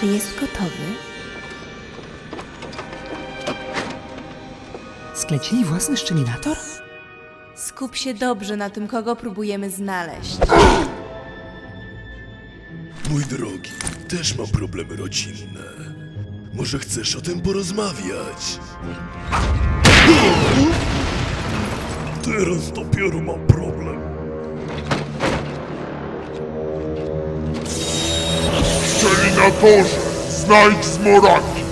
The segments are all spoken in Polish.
Czy jest gotowy? Sklecili własny szczelinator? Skup się dobrze na tym, kogo próbujemy znaleźć. Mój drogi, też mam problemy rodzinne. Może chcesz o tym porozmawiać? Teraz dopiero mam problem. Szczelinatorze, znajdź zmoraki!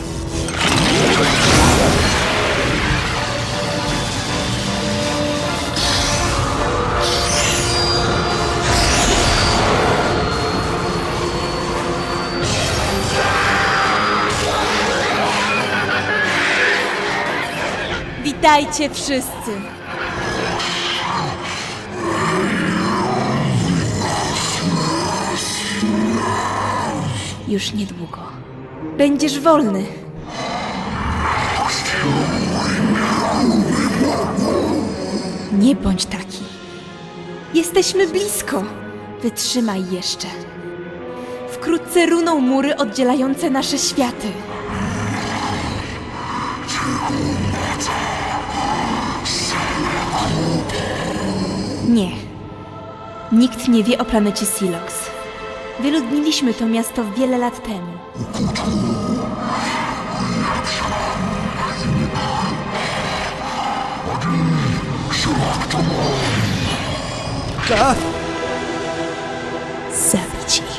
Witajcie wszyscy! Już niedługo. Będziesz wolny. Nie bądź taki. Jesteśmy blisko. Wytrzymaj jeszcze. Wkrótce runą mury oddzielające nasze światy. Nie. Nikt nie wie o planecie Silox. Wyludniliśmy to miasto wiele lat temu. Tak? Zabić ich.